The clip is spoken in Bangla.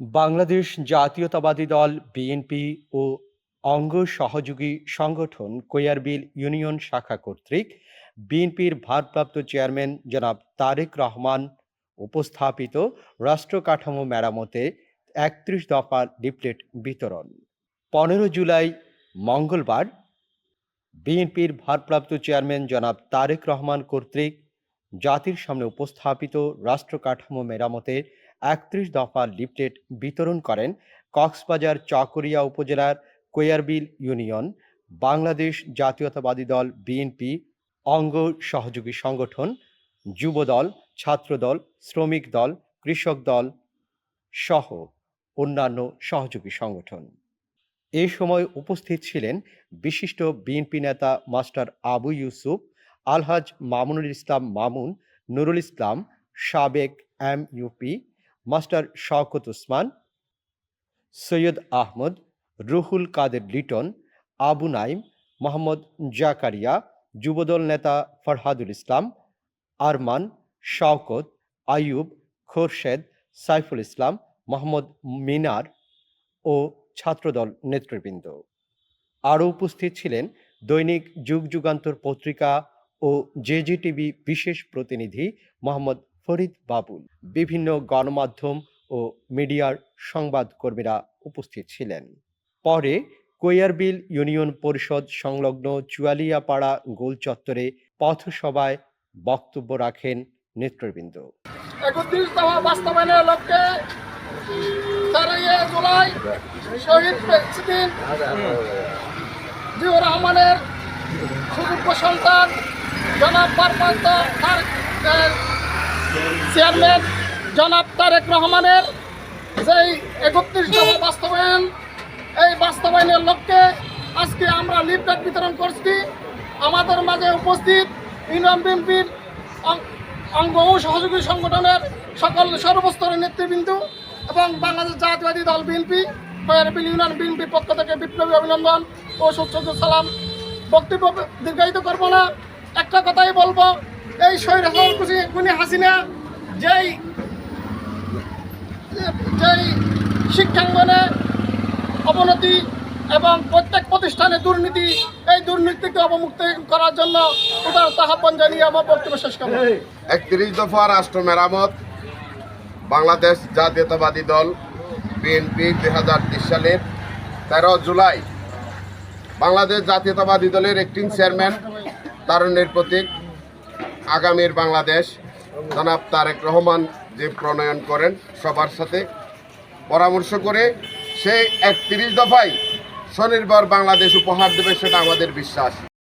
বাংলাদেশ জাতীয়তাবাদী দল, বিএনপি ও অঙ্গ সহযোগী সংগঠন কোয়ারবিল ইউনিয়ন শাখা কর্তৃক বিএনপির ভারপ্রাপ্ত চেয়ারম্যান জনাব তারেক রহমান উপস্থাপিত রাষ্ট্র কাঠামো মেরামতে একত্রিশ দফা লিফলেট বিতরণ। পনেরো জুলাই মঙ্গলবার বিএনপির ভারপ্রাপ্ত চেয়ারম্যান জনাব তারেক রহমান কর্তৃক জাতির সামনে উপস্থাপিত রাষ্ট্র কাঠামো মেরামতের একত্রিশ দফা লিফলেট বিতরণ করেন কক্সবাজার চকরিয়া উপজেলার কোয়ারবিল ইউনিয়ন, বাংলাদেশ জাতীয়তাবাদী দল বিএনপি, অঙ্গ সহযোগী সংগঠন, যুবদল, ছাত্রদল, শ্রমিক দল, কৃষক দল সহ অন্যান্য সহযোগী সংগঠন। এ সময় উপস্থিত ছিলেন বিশিষ্ট বিএনপি নেতা মাস্টার আবু ইউসুফ, আলহাজ মামুনুল ইসলাম মামুন, নুরুল ইসলাম, সাবেক M UP master Shawkat Osman Syed Ahmed, Ruhul Kader Liton, Abu Naim, Mohammad Zakaria, Jubodal নেতা ফরহাদুল ইসলাম, আরমান, শওকত, আইয়ুব, খোরশেদ, সাইফুল ইসলাম, মোহাম্মদ মিনার ও ছাত্রদল নেতৃবৃন্দ। আরও উপস্থিত ছিলেন দৈনিক যুগ যুগান্তর পত্রিকা ও জেজিটিভি বিশেষ প্রতিনিধি মোহাম্মদ ফরিদ বাবুল। বিভিন্ন গণমাধ্যম ও মিডিয়ার সংবাদকর্মীরা উপস্থিত ছিলেন। পরে কোয়ারবিল ইউনিয়ন পরিষদ সংলগ্ন চুয়ালিয়াপাড়া গোল চত্বরে পথসভায় বক্তব্য রাখেন নেতৃবৃন্দ। রহমানের সন্তান জনাব চেয়ারম্যান জনাব তারেক রহমানের যেই একত্রিশ দফা বাস্তবায়ন, এই বাস্তবায়নের লক্ষ্যে আজকে আমরা লিফলেট বিতরণ করছি। আমাদের মাঝে উপস্থিত ইউনিয়ন বিএনপির অঙ্গ ও সহযোগী সংগঠনের সকল সর্বস্তরের নেতৃবৃন্দ এবং বাংলাদেশ জাতীয়বাদী দল বিএনপি কয়ারবিল ইউনিয়ন বিএনপির পক্ষ থেকে বিপ্লবী অভিনন্দন ও সুচ্ছন্দ সালাম। বক্তব্য দীর্ঘায়িত করব না। একটা কথাই বলব, এই শহীদ হাসান কুনি হাসিনা যেই যেই শিক্ষাঙ্গনে অবনতি এবং প্রত্যেক প্রতিষ্ঠানে দুর্নীতি, এই দুর্নীতিকে অবমুক্ত করার জন্য উদার আহ্বান জানিয়ে আমার বক্তব্য শেষ করব। একত্রিশ দফা রাষ্ট্র মেরামত, বাংলাদেশ জাতীয়তাবাদী দল, বিএনপি দুই হাজার তেইশ সালের তেরো জুলাই। বাংলাদেশ জাতীয়তাবাদী দলের একটি চেয়ারম্যান তারুণ্যের প্রতীক, আগামীর বাংলাদেশ। জনাব তারেক রহমান যে প্রণয়ন করেন সবার সাথে পরামর্শ করে সেই একত্রিশ দফায় স্বনির্ভর বাংলাদেশ উপহার দেবে, সেটা আমাদের বিশ্বাস।